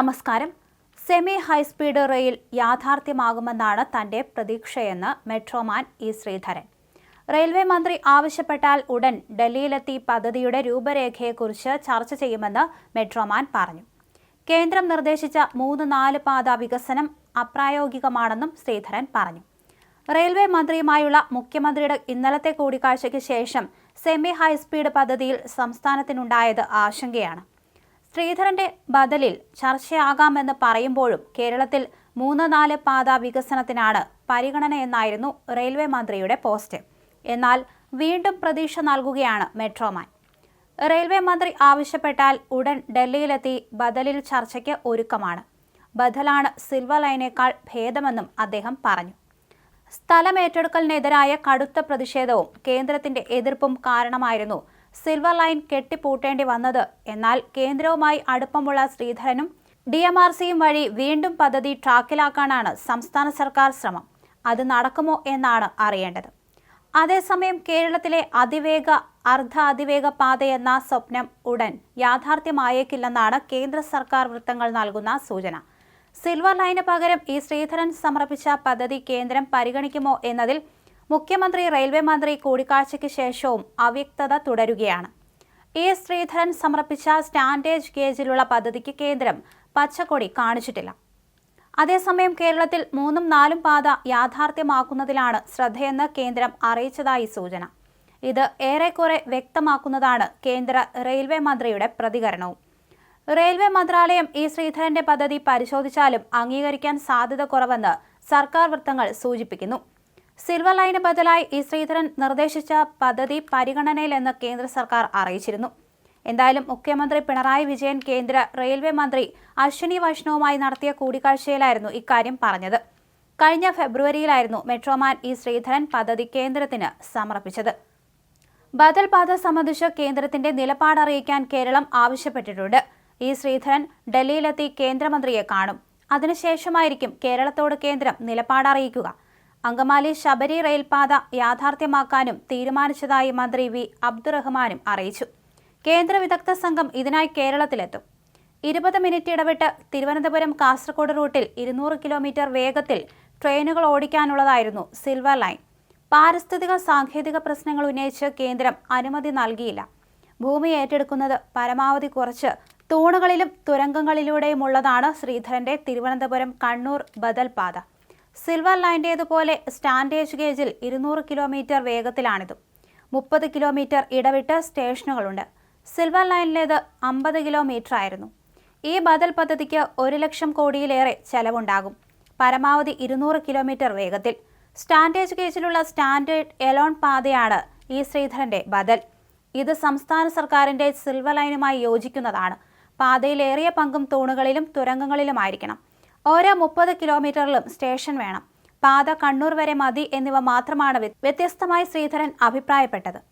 നമസ്കാരം. Semi high speed rail യാഥാർത്ഥ്യമാകുമെന്നാണ് തന്റെ പ്രതീക്ഷയെന്ന് metro man E Sreedharan. Railway മന്ത്രി ആവശ്യപ്പെട്ടാൽ ഉടൻ ഡൽഹിയിലെത്തി പദ്ധതിയുടെ രൂപരേഖയെക്കുറിച്ച് ചർച്ച ചെയ്യുമെന്ന് മെട്രോമാൻ പറഞ്ഞു. കേന്ദ്രം നിർദ്ദേശിച്ച മൂന്ന് നാല് പാത വികസനം അപ്രായോഗികമാണെന്നും ശ്രീധരൻ പറഞ്ഞു. റെയിൽവേ മന്ത്രിയുമായുള്ള മുഖ്യമന്ത്രിയുടെ ഇന്നലത്തെ കൂടിക്കാഴ്ചയ്ക്ക് ശേഷം സെമി ഹൈസ്പീഡ് പദ്ധതിയിൽ സംസ്ഥാനത്തിനുണ്ടായത് ആശങ്കയാണ്. ശ്രീധരന്റെ ബദലിൽ ചർച്ചയാകാമെന്ന് പറയുമ്പോഴും കേരളത്തിൽ മൂന്ന് നാല് പാത വികസനത്തിനാണ് പരിഗണന എന്നായിരുന്നു റെയിൽവേ മന്ത്രിയുടെ പോസ്റ്റ്. എന്നാൽ വീണ്ടും പ്രതീക്ഷ നൽകുകയാണ് മെട്രോമാൻ. റെയിൽവേ മന്ത്രി ആവശ്യപ്പെട്ടാൽ ഉടൻ ഡൽഹിയിലെത്തി ബദലിൽ ചർച്ചയ്ക്ക് ഒരുക്കമാണ്. ബദലാണ് സിൽവർ ലൈനേക്കാൾ ഭേദമെന്നും അദ്ദേഹം പറഞ്ഞു. സ്ഥലമേറ്റെടുക്കലിനെതിരായ കടുത്ത പ്രതിഷേധവും കേന്ദ്രത്തിന്റെ എതിർപ്പും കാരണമായിരുന്നു സിൽവർ ലൈൻ കെട്ടിപ്പൂട്ടേണ്ടി വന്നത്. എന്നാൽ കേന്ദ്രവുമായി അടുപ്പമുള്ള ശ്രീധരനും ഡി എം ആർ സിയും വഴി വീണ്ടും പദ്ധതി ട്രാക്കിലാക്കാനാണ് സംസ്ഥാന സർക്കാർ ശ്രമം. അത് നടക്കുമോ എന്നാണ് അറിയേണ്ടത്. അതേസമയം കേരളത്തിലെ അതിവേഗ അർദ്ധ അതിവേഗ പാതയെന്ന സ്വപ്നം ഉടൻ യാഥാർത്ഥ്യമായേക്കില്ലെന്നാണ് കേന്ദ്ര സർക്കാർ വൃത്തങ്ങൾ നൽകുന്ന സൂചന. സിൽവർ ലൈന് പകരം ഈ ശ്രീധരൻ സമർപ്പിച്ച പദ്ധതി കേന്ദ്രം പരിഗണിക്കുമോ എന്നതിൽ മുഖ്യമന്ത്രി റെയിൽവേ മന്ത്രി കൂടിക്കാഴ്ചയ്ക്ക് ശേഷവും അവ്യക്തത തുടരുകയാണ്. എ. ശ്രീധരൻ സമർപ്പിച്ച സ്റ്റാൻഡേജ് ഗേജിലുള്ള പദ്ധതിക്ക് കേന്ദ്രം പച്ചക്കൊടി കാണിച്ചിട്ടില്ല. അതേസമയം കേരളത്തിൽ മൂന്നും നാലും പാത യാഥാർത്ഥ്യമാക്കുന്നതിലാണ് ശ്രദ്ധയെന്ന് കേന്ദ്രം അറിയിച്ചതായി സൂചന. ഇത് ഏറെക്കുറെ വ്യക്തമാക്കുന്നതാണ് കേന്ദ്ര റെയിൽവേ മന്ത്രിയുടെ പ്രതികരണവും. റെയിൽവേ മന്ത്രാലയം ഇ ശ്രീധരന്റെ പദ്ധതി പരിശോധിച്ചാലും അംഗീകരിക്കാൻ സാധ്യത കുറവെന്ന് സർക്കാർ വൃത്തങ്ങൾ സൂചിപ്പിക്കുന്നു. സിൽവർ ലൈന് ബദലായി ഈ ശ്രീധരൻ നിർദ്ദേശിച്ച പദ്ധതി പരിഗണനയിലെന്ന് കേന്ദ്ര സർക്കാർ അറിയിച്ചിരുന്നു. എന്തായാലും മുഖ്യമന്ത്രി പിണറായി വിജയൻ കേന്ദ്ര റെയിൽവേ മന്ത്രി അശ്വിനി വൈഷ്ണവുമായി നടത്തിയ കൂടിക്കാഴ്ചയിലായിരുന്നു ഇക്കാര്യം പറഞ്ഞത്. കഴിഞ്ഞ ഫെബ്രുവരിയിലായിരുന്നു മെട്രോമാൻ ഇ ശ്രീധരൻ പദ്ധതി കേന്ദ്രത്തിന് സമർപ്പിച്ചത്. ബദൽ പാത സംബന്ധിച്ച് കേന്ദ്രത്തിന്റെ നിലപാടറിയിക്കാൻ കേരളം ആവശ്യപ്പെട്ടിട്ടുണ്ട്. ഇ ശ്രീധരൻ ഡൽഹിയിലെത്തി കേന്ദ്രമന്ത്രിയെ കാണും. അതിനുശേഷമായിരിക്കും കേരളത്തോട് കേന്ദ്രം നിലപാടറിയിക്കുക അങ്കമാലി ശബരി റെയിൽപാത യാഥാർത്ഥ്യമാക്കാനും തീരുമാനിച്ചതായി മന്ത്രി വി. അബ്ദുറഹ്മാനും അറിയിച്ചു. കേന്ദ്ര വിദഗ്ധ സംഘം ഇതിനായി കേരളത്തിലെത്തും. ഇരുപത് മിനിറ്റ് ഇടവിട്ട് തിരുവനന്തപുരം കാസർഗോഡ് റൂട്ടിൽ ഇരുന്നൂറ് കിലോമീറ്റർ വേഗത്തിൽ ട്രെയിനുകൾ ഓടിക്കാനുള്ളതായിരുന്നു സിൽവർ ലൈൻ. പാരിസ്ഥിതിക സാങ്കേതിക പ്രശ്നങ്ങൾ ഉന്നയിച്ച് കേന്ദ്രം അനുമതി നൽകിയില്ല. ഭൂമി ഏറ്റെടുക്കുന്നത് പരമാവധി കുറച്ച് തൂണുകളിലും തുരങ്കങ്ങളിലൂടെയുമുള്ളതാണ് ശ്രീധരന്റെ തിരുവനന്തപുരം കണ്ണൂർ ബദൽ പാത സിൽവർ ലൈന്റേതുപോലെ സ്റ്റാൻഡേജ് ഗേജിൽ ഇരുന്നൂറ് കിലോമീറ്റർ വേഗത്തിലാണിത്. മുപ്പത് കിലോമീറ്റർ ഇടവിട്ട് സ്റ്റേഷനുകളുണ്ട്. സിൽവർ ലൈനിലേത് അമ്പത് കിലോമീറ്റർ ആയിരുന്നു ഈ ബദൽ പദ്ധതിക്ക് ഒരു ലക്ഷം കോടിയിലേറെ ചെലവുണ്ടാകും. പരമാവധി ഇരുന്നൂറ് കിലോമീറ്റർ വേഗത്തിൽ. സ്റ്റാൻഡേജ് ഗേജിലുള്ള സ്റ്റാൻഡേർഡ് എലോൺ പാതയാണ് ഈ ശ്രീധരന്റെ ബദൽ. ഇത് സംസ്ഥാന സർക്കാരിന്റെ സിൽവർ ലൈനുമായി യോജിക്കുന്നതാണ്. പാതയിലേറിയ പങ്കും തൂണുകളിലും തുരങ്കങ്ങളിലുമായിരിക്കണം. ഓരോ മുപ്പത് കിലോമീറ്ററിലും സ്റ്റേഷൻ വേണം. പാത കണ്ണൂർ വരെ മതി എന്നിവ മാത്രമാണ് വ്യത്യസ്തമായി ശ്രീധരൻ അഭിപ്രായപ്പെട്ടത്.